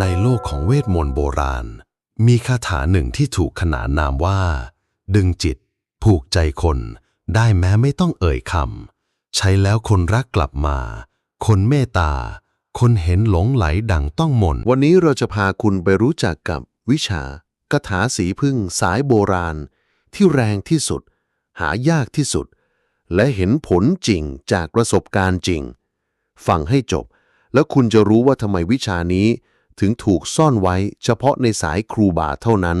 ในโลกของเวทมนต์โบราณ มีคาถาหนึ่งที่ถูกขนานนามว่า ดึงจิต ผูกใจคน ได้แม้ไม่ต้องเอ่ยคำใช้แล้วคนรักกลับมา คนเมตตา คนเห็นหลงไหลดังต้องมนต์วันนี้เราจะพาคุณไปรู้จักกับวิชาคาถาสีพึ่งสายโบราณ ที่แรงที่สุด หายากที่สุด และเห็นผลจริงจากประสบการณ์จริง ฟังให้จบ แล้วคุณจะรู้ว่าทำไมวิชานี้ ถึงถูกซ่อนไว้เฉพาะในสายครูบาเท่านั้น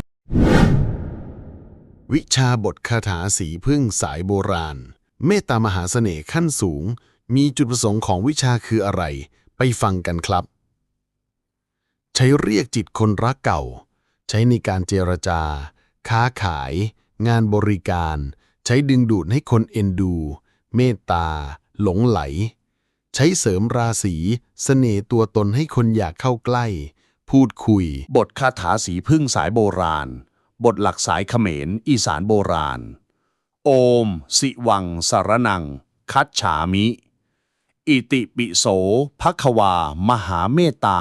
วิชาบทคาถาสีพึ่งสายโบราณ เมตตามหาเสน่ห์ขั้นสูง มีจุดประสงค์ของวิชาคืออะไร ไปฟังกันครับ ใช้เรียกจิตคนรักเก่า ใช้ในการเจรจา ค้าขาย งานบริการ ใช้ดึงดูดให้คนเอ็นดู เมตตา หลงไหล ใช้เสริมราศีเสน่ห์ตัวตนให้คนอยากเข้าใกล้ พูดคุย บทคาถาสีพึ่งสายโบราณ บทหลักสายเขมร อีสานโบราณ โอม สิวังสารนัง คัจฉามิ อิติปิโสภควา มหาเมตตา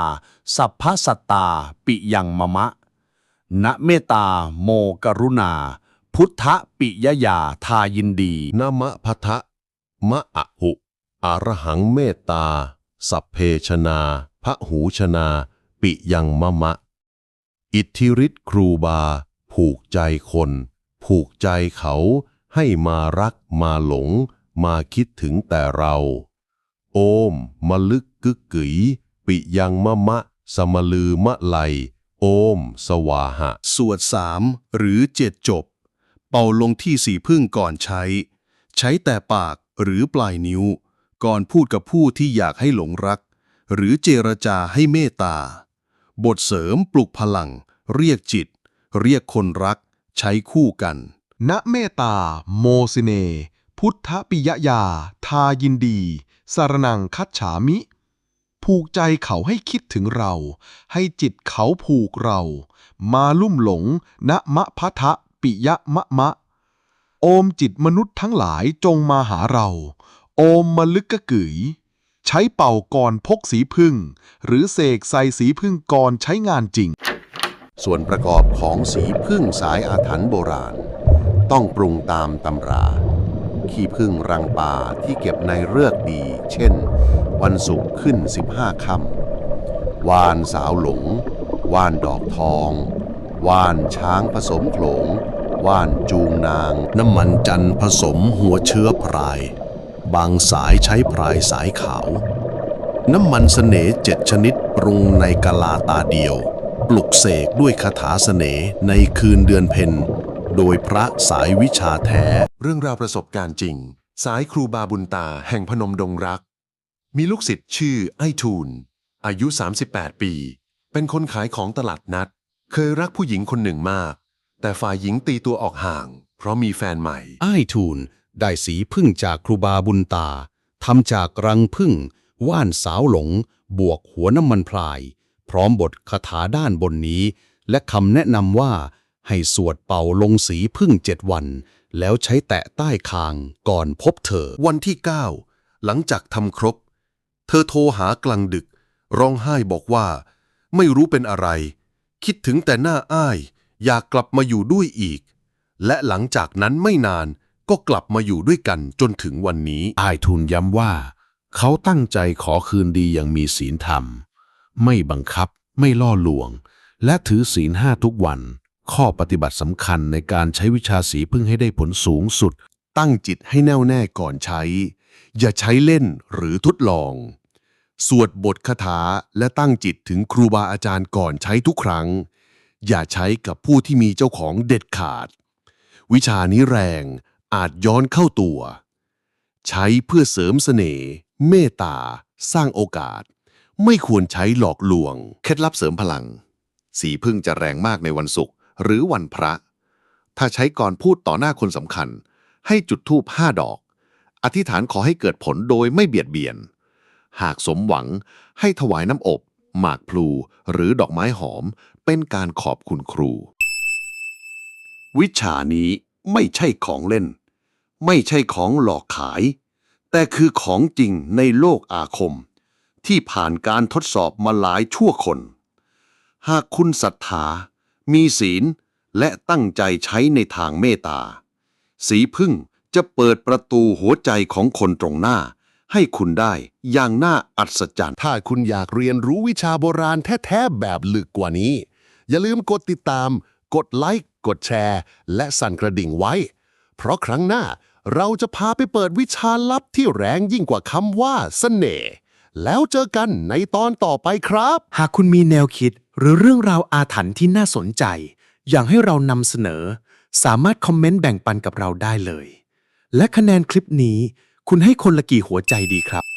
สัพพสัตตา ปิยังมะมะณเมตตา โมกรุณา พุทธปิยยาทายินดี นะมะพัทะมะอะหุ อารหังเมตตา สัพเพชนาพระหูชนา ปิยังมะมะ อิทธิฤทธิครูบา ผูกใจคน ผูกใจเขาให้มารักมาหลง มาคิดถึงแต่เรา โอมมลึกกึกกึ๋ยปิยังมะมะ สมลือมะไลโอม สวาหะ สวดสามหรือเจ็ดจบ เป่าลงที่สีพึ่งก่อนใช้ ใช้แต่ปากหรือปลายนิ้ว ก่อนพูดกับผู้ที่อยากให้หลงรัก หรือเจรจาให้เมตตา บทเสริมปลุกพลัง เรียกจิต เรียกคนรัก ใช้คู่กัน ณเมตตา โมสิเน พุทธปิยยา ทายินดี สารนังคัจฉามิ ผูกใจเขาให้คิดถึงเรา ให้จิตเขาผูกเรา มาลุ่มหลง ณมะพะทะปิยะมะมะ โอมจิตมนุษย์ทั้งหลายจงมาหาเรา โอมมลึกกะกึ๋ยใช้เป่าก่อนพกสีพึ่ง หรือเสกใส่สีพึ่งก่อนใช้งานจริง ส่วนประกอบของสีพึ่งสายอาถรรพ์โบราณ ต้องปรุงตามตำรา ขี้พึ่งรังป่าที่เก็บในเลือกดี เช่น วันศุกร์ขึ้น 15ค่ำวานสาวหลง ว่านดอกทอง ว่านช้างผสมโขลง ว่านจูงนาง น้ำมันจันทร์ผสมหัวเชื้อพราย บางสายใช้พรายสายขาว น้ำมันเสน่ห์เจ็ดชนิดปรุงในกะลาตาเดียว ปลุกเสกด้วยคาถาเสน่ห์ในคืนเดือนเพ็ญโดยพระสายวิชาแท้ เรื่องราวประสบการณ์จริง สายครูบาบุญตาแห่งพนมดงรัก มีลูกศิษย์ชื่อไอ้ทูล อายุ 38 ปี เป็นคนขายของตลาดนัด เคยรักผู้หญิงคนหนึ่งมาก แต่ฝ่ายหญิงตีตัวออกห่าง เพราะมีแฟนใหม่อ้ายทูล ได้สีพึ่งจากครูบาบุญตาทำจากรังพึ่ง ว่านสาวหลง บวกหัวน้ำมันพลาย พร้อมบทคาถาด้านบนนี้ และคำแนะนำว่า ให้สวดเป่าลงสีพึ่งเจ็ดวัน แล้วใช้แตะใต้คางก่อนพบเธอ วันที่ 9 หลังจากทำครบ เธอโทรหากลางดึก ร้องไห้บอกว่า ไม่รู้เป็นอะไร คิดถึงแต่หน้าอ้าย อยากกลับมาอยู่ด้วยอีก และหลังจากนั้นไม่นาน ก็กลับมาอยู่ด้วยกันจนถึงวันนี้ อายทูลย้ำว่า เขาตั้งใจขอคืนดีอย่างมีศีลธรรม ไม่บังคับ ไม่ล่อลวง และถือศีลห้าทุกวัน ข้อปฏิบัติสำคัญในการใช้วิชาสีพึ่งให้ได้ผลสูงสุด ตั้งจิตให้แน่วแน่ก่อนใช้ อย่าใช้เล่นหรือทดลอง สวดบทคาถาและตั้งจิตถึงครูบาอาจารย์ก่อนใช้ทุกครั้ง อย่าใช้กับผู้ที่มีเจ้าของเด็ดขาด วิชานี้แรง อาจย้อนเข้าตัว ใช้เพื่อเสริมเสน่ห์เมตตา สร้างโอกาส ไม่ควรใช้หลอกลวง เคล็ดลับเสริมพลัง สีพึ่งจะแรงมากในวันศุกร์หรือวันพระ ถ้าใช้ก่อนพูดต่อหน้าคนสำคัญ ให้จุดธูปห้าดอก อธิษฐานขอให้เกิดผลโดยไม่เบียดเบียน หากสมหวังให้ถวายน้ำอบ หมากพลู หรือดอกไม้หอม เป็นการขอบคุณครู วิชานี้ ไม่ใช่ของเล่น ไม่ใช่ของหลอกขาย แต่คือของจริงในโลกอาคม ที่ผ่านการทดสอบมาหลายชั่วคน หากคุณศรัทธา มีศีล และตั้งใจใช้ในทางเมตตา สีพึ่งจะเปิดประตูหัวใจของคนตรงหน้า ให้คุณได้อย่างน่าอัศจรรย์ ถ้าคุณอยากเรียนรู้วิชาโบราณแท้ ๆ แบบลึกกว่านี้ อย่าลืมกดติดตาม กดไลค์ กดแชร์ และสั่นกระดิ่งไว้ เพราะครั้งหน้าเราจะพาไปเปิดวิชาลับที่แรงยิ่งกว่าคำว่าเสน่ห์แล้วเจอกันในตอนต่อไปครับ หากคุณมีแนวคิดหรือเรื่องราวอาถรรพ์ที่น่าสนใจ อยากให้เรานำเสนอ สามารถคอมเมนต์แบ่งปันกับเราได้เลย และคะแนนคลิปนี้ คุณให้คนละกี่หัวใจดีครับ